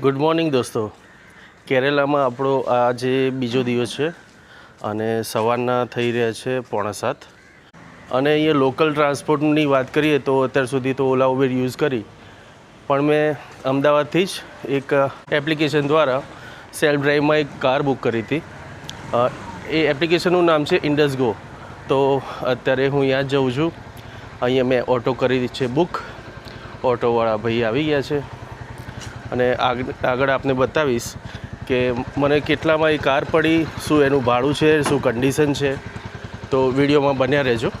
Good morning દોસ્તો. કેરેલામાં આપણો આજે બીજો દિવસ છે અને સવારના થઈ રહ્યા છે પોણા સાત. અને અહીંયા લોકલ ટ્રાન્સપોર્ટની વાત કરીએ તો અત્યાર સુધી તો ઓલા ઉબેર યુઝ કરી. પણ મેં અમદાવાદથી જ એક એપ્લિકેશન દ્વારા સેલ્ફ ડ્રાઈવમાં એક કાર બુક કરી હતી. એ એપ્લિકેશનનું નામ છે ઇન્ડસ ગો તો અત્યારે હું અહીંયા જઉં છું. અહીંયા મેં ઓટો કરી છે બુક ઓટોવાળા ભાઈ આવી ગયા છે. અને આગ- આગળ આપને બતાવીશ કે મને કેટલામાં એ કાર પડી, શું એનું ભાડું છે, શું કન્ડિશન છે, તો વિડીયોમાં બન્યા રહેજો.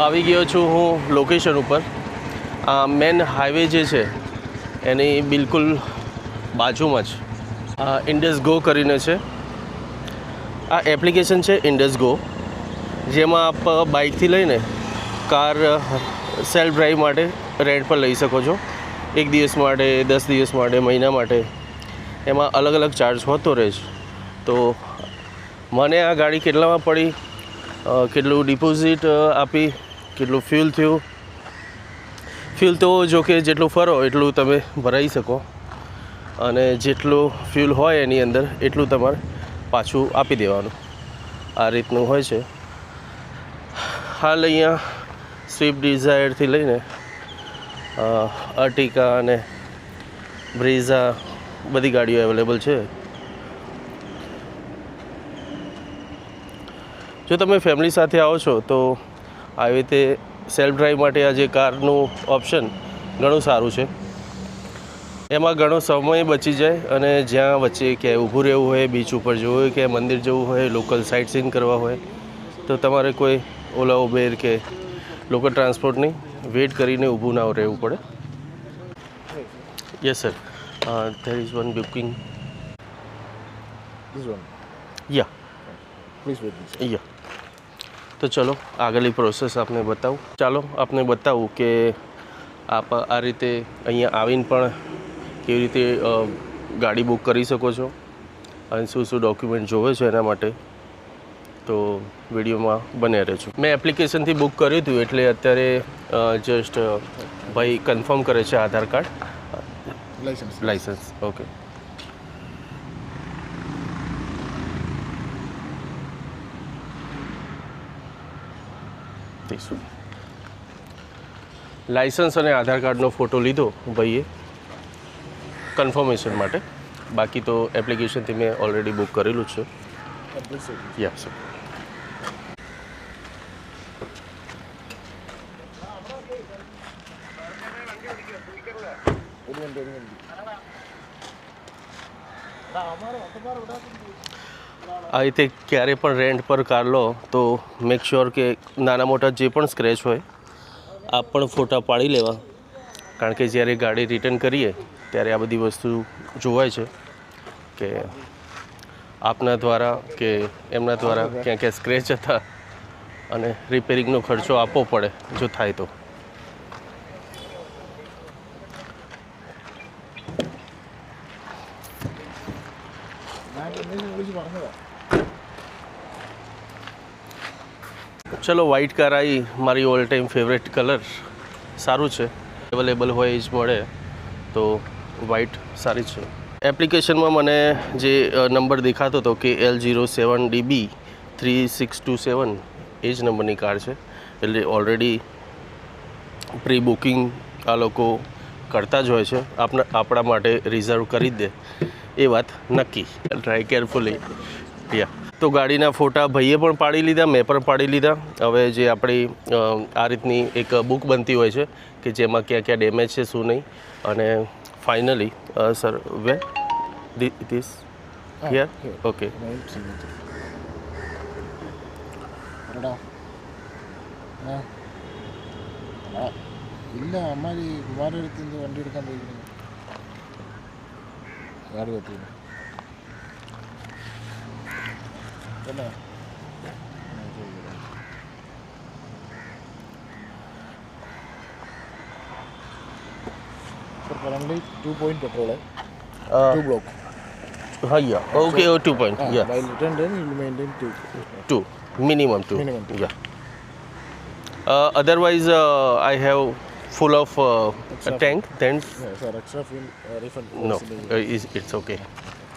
આવી ગયો છું હું લોકેશન ઉપર. આ મેન હાઈવે જે છે, એની બિલકુલ બાજુમાં જ. આ ઇન્ડસ ગો કરીને છે. આ એપ્લિકેશન છે ઇન્ડસ ગો જેમાં આપ બાઇકથી લઈને કાર સેલ્ફ ડ્રાઈવ માટે રેન્ટ પર લઈ શકો છો. એક દિવસ માટે, દસ દિવસ માટે, મહિના માટે. એમાં અલગ અલગ ચાર્જ હોતો રહે છે. તો મને આ ગાડી કેટલામાં પડી? કેટલું ડિપોઝિટ આપી, કેટલું ફ્યુલ થયું. ફ્યુલ તો જો કે જેટલું ફરો એટલું તમે ભરાઈ શકો. અને જેટલું ફ્યુલ હોય એની અંદર એટલું તમારે પાછું આપી દેવાનું. આ રીતનું હોય છે. હાલ અહીંયા સ્વિફ્ટ ડિઝાયરથી લઈને અર્ટિકા અને બ્રેઝા બધી ગાડીઓ અવેલેબલ છે. જો તમે ફેમિલી સાથે આવો છો તો આવી રીતે સેલ્ફ ડ્રાઈવ માટે આ જે કારનું ઓપ્શન ઘણું સારું છે. એમાં ઘણો સમય બચી જાય અને જ્યાં વચ્ચે ક્યાંય ઊભું રહેવું હોય બીચ ઉપર જવું હોય કે મંદિર જવું હોય લોકલ સાઇટ સીન કરવા હોય તો તમારે કોઈ ઓલા ઉબેર કે લોકલ ટ્રાન્સપોર્ટની વેઇટ કરીને ઊભું ના રહેવું પડે. Yes sir there is one booking yeah This. તો ચલો આગળની પ્રોસેસ આપને બતાવું. ચાલો આપને બતાવું કે આપ આ રીતે અહીંયા આવીને પણ કેવી રીતે ગાડી બુક કરી શકો છો અને શું શું ડોક્યુમેન્ટ જોવે છે એના માટે તો વિડીયોમાં બન્યા રહેજો. મેં એપ્લિકેશનથી બુક કર્યું હતું એટલે અત્યારે જસ્ટ ભાઈ કન્ફર્મ કરે છે Aadhaar card. License license okay license અને આધાર કાર્ડનો ફોટો લીધો ભાઈએ કન્ફર્મેશન માટે બાકી તો એપ્લિકેશનથી મેં ઓલરેડી બુક કરેલું છે. Yeah sir. આ રીતે ક્યારે પણ રેન્ટ પર કાર લો, તો મેક શ્યોર કે નાના મોટા જે પણ સ્ક્રેચ હોય આ પણ ફોટા પાડી લેવા. કારણ કે જ્યારે ગાડી રિટર્ન કરીએ, ત્યારે આ બધી વસ્તુ જોવાય છે કે આપના દ્વારા કે એમના દ્વારા ક્યાં ક્યાં સ્ક્રેચ હતા અને રિપેરિંગનો ખર્ચો આપવો પડે, જો થાય તો. ચલો વ્હાઇટ કાર આવી મારી ઓલ ટાઈમ ફેવરેટ કલર સારું છે. અવેલેબલ હોય જ મળે. તો વ્હાઇટ સારી છે. એપ્લિકેશનમાં મને જે નંબર દેખાતો હતો કે L zero seven DB three six two seven એ જ નંબરની કાર છે. એટલે ઓલરેડી પ્રી બુકિંગ આ લોકો કરતા જ હોય છે. આપણા આપણા માટે રિઝર્વ કરી દે. એ વાત નક્કી. ટ્રાય કેરફુલી યા તો ગાડીના ફોટા ભાઈએ પણ પાડી લીધા મેં પણ પાડી લીધા હવે જે આપણી અ, આ રીતની એક બુક બનતી હોય છે કે જેમાં ક્યાં ક્યાં ડેમેજ છે શું નહીં અને finally sir way this here here. Okay Right signature. എടാ ആ ആ ഇല്ല അമ്മാരി കുമാരടുത്ത് നിന്ന് വണ്ടി എടുക്കാൻ പോയിരിക്കുന്നു കാട് പറ്റില്ല 真的。currently two point petrol eh? uh, two block. uh, yeah. Oh, okay so, oh, two point uh, yeah. By return then you maintain two. Two. Minimum two. Minimum two. yeah. Uh, otherwise uh, i have full of uh, tank then yeah, sir, extra fuel uh, refund. No uh, is it's okay.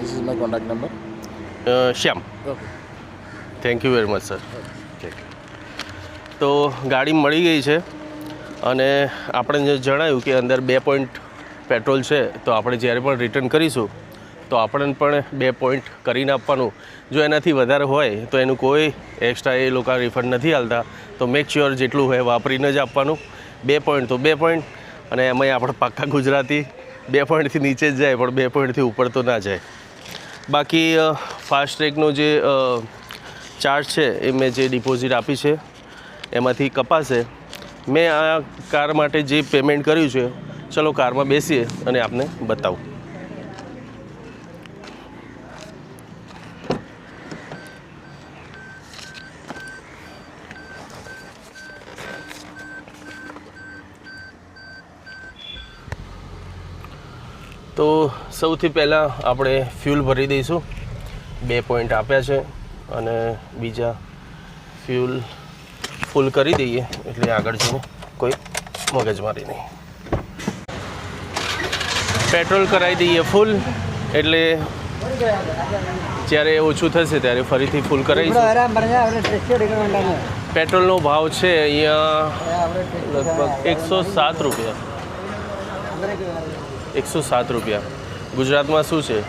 this is my contact number. Shyam Okay. Thank you very much sir તો ગાડી મળી ગઈ છે અને આપણે જે જણાવ્યું કે અંદર બે પોઈન્ટ પેટ્રોલ છે તો આપણે જ્યારે પણ રિટર્ન કરીશું તો આપણને પણ બે પોઈન્ટ કરીને આપવાનું. જો એનાથી વધારે હોય તો એનું કોઈ એક્સ્ટ્રા એ લોકો રિફંડ નથી હાલતા. તો મેક શ્યોર જેટલું હોય વાપરીને જ આપવાનું. બે પોઈન્ટ તો બે પોઈન્ટ અને એમાંય આપણે પાક્કા ગુજરાતી બે પોઈન્ટથી નીચે જ જાય પણ બે પોઈન્ટથી ઉપર તો ના જાય. બાકી ફાસ્ટ ટ્રેકનો જે ચાર્જ છે એ મેં જે ડિપોઝિટ આપી છે, એમાંથી કપાશે. મેં આ કાર માટે જે પેમેન્ટ કર્યું છે, ચલો કારમાં બેસીએ અને આપને બતાવું. તો સૌથી પહેલાં આપણે ફ્યુલ ભરી દઈશું. બે પોઈન્ટ આપ્યા છે અને બીજા ફ્યુલ ફૂલ કરી દઈએ. એટલે આગળ જઈને કોઈ મગજમારી નહીં. પેટ્રોલ કરાવી દઈએ ફૂલ. એટલે જ્યારે ઓછું થશે ત્યારે ફરીથી ફૂલ કરાવીશું. પેટ્રોલનો ભાવ છે અહીંયા લગભગ એકસો સાત રૂપિયા. એકસો સાત રૂપિયા. ગુજરાતમાં શું છે?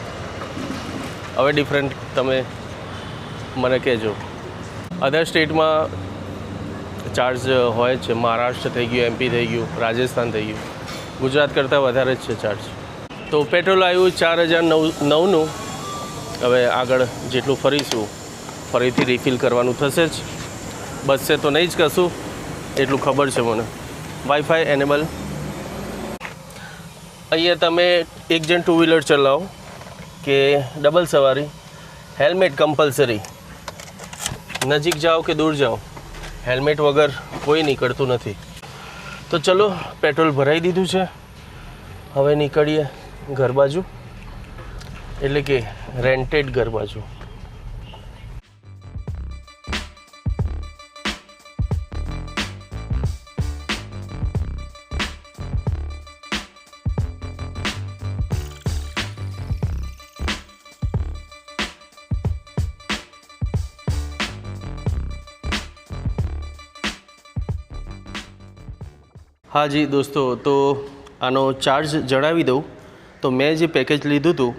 હવે ડિફરન્ટ તમે મને કહેજો. અધર સ્ટેટમાં ચાર્જ હોય છે. મહારાષ્ટ્ર થઈ ગયું એમપી થઈ ગયું, રાજસ્થાન થઈ ગયું. ગુજરાત કરતાં વધારે જ છે ચાર્જ તો પેટ્રોલ આવ્યું ચાર હજાર નવ, નવનું. હવે આગળ જેટલું ફરીશું, ફરીથી રિફિલ કરવાનું થશે જ. બસશે તો નહીં જ કશું. એટલું ખબર છે મને. વાઈફાઈ એનેબલ અહીંયા તમે એક જણ ટુ વ્હીલર ચલાવો કે ડબલ સવારી હેલ્મેટ કમ્પલસરી નજીક જાઓ કે દૂર જાઓ હેલ્મેટ વગર કોઈ નીકળતું નથી. તો ચલો, પેટ્રોલ ભરાઈ દીધું છે. હવે નીકળીએ ઘર બાજુ. એટલે કે રેન્ટેડ ઘર બાજુ. હા જી દોસ્તો, તો આનો ચાર્જ જણાવી દઉં. તો મેં જે પેકેજ લીધું હતું,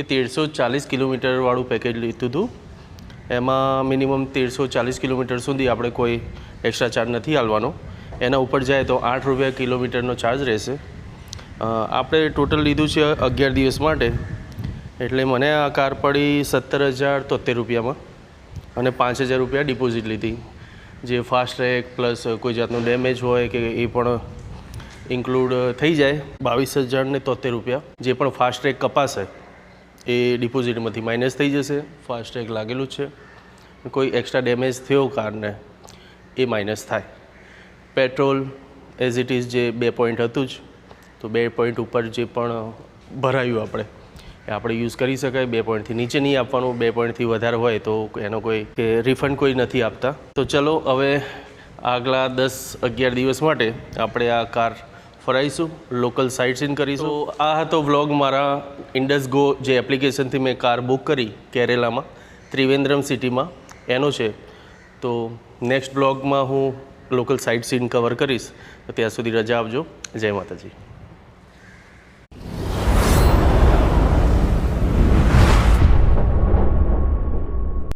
એ તેરસો ચાલીસ કિલોમીટરવાળું પેકેજ લીધું હતું. એમાં મિનિમમ તેરસો ચાલીસ કિલોમીટર સુધી આપણે કોઈ એક્સ્ટ્રા ચાર્જ નથી હાલવાનો. એના ઉપર જાય તો આઠ રૂપિયા કિલોમીટરનો ચાર્જ રહેશે. આપણે ટોટલ લીધું છે અગિયાર દિવસ માટે. એટલે મને આ કાર પડી સત્તર હજાર તોતેર રૂપિયામાં અને પાંચ હજાર રૂપિયા ડિપોઝિટ લીધી. જે ફાસ્ટ ટ્રેક પ્લસ કોઈ જાતનું ડેમેજ હોય કે એ પણ ઇન્ક્લુડ થઈ જાય, બાવીસ હજાર ને તોતેર રૂપિયા. જે પણ ફાસ્ટ ટ્રેક કપાશે, એ ડિપોઝિટમાંથી માઇનસ થઈ જશે. ફાસ્ટ ટ્રેક લાગેલું છે. કોઈ એક્સ્ટ્રા ડેમેજ થયો કારને એ માઇનસ થાય. પેટ્રોલ એઝ ઇટ ઇઝ જે બે પોઈન્ટ હતું જ, તો બે પોઈન્ટ ઉપર જે પણ ભરાયું આપણે એ આપણે યુઝ કરી શકાય બે પોઈન્ટથી નીચે નહીં આપવાનું, બે પોઈન્ટથી વધારે હોય તો એનો કોઈ કે રિફંડ કોઈ નથી આપતા. તો ચલો હવે આગલા દસ અગિયાર દિવસ માટે આપણે આ કાર ફરાઈશું લોકલ સાઇટ સીન કરીશું. આ હતો વ્લોગ મારા ઇન્ડસ ગો જે એપ્લિકેશનથી મેં કાર બુક કરી કેરેલામાં, ત્રિવેન્દ્રમ સિટીમાં. એનો છે. તો નેક્સ્ટ બ્લોગમાં હું લોકલ સાઇટ સીન કવર કરીશ. ત્યાં સુધી રજા આપજો. જય માતાજી.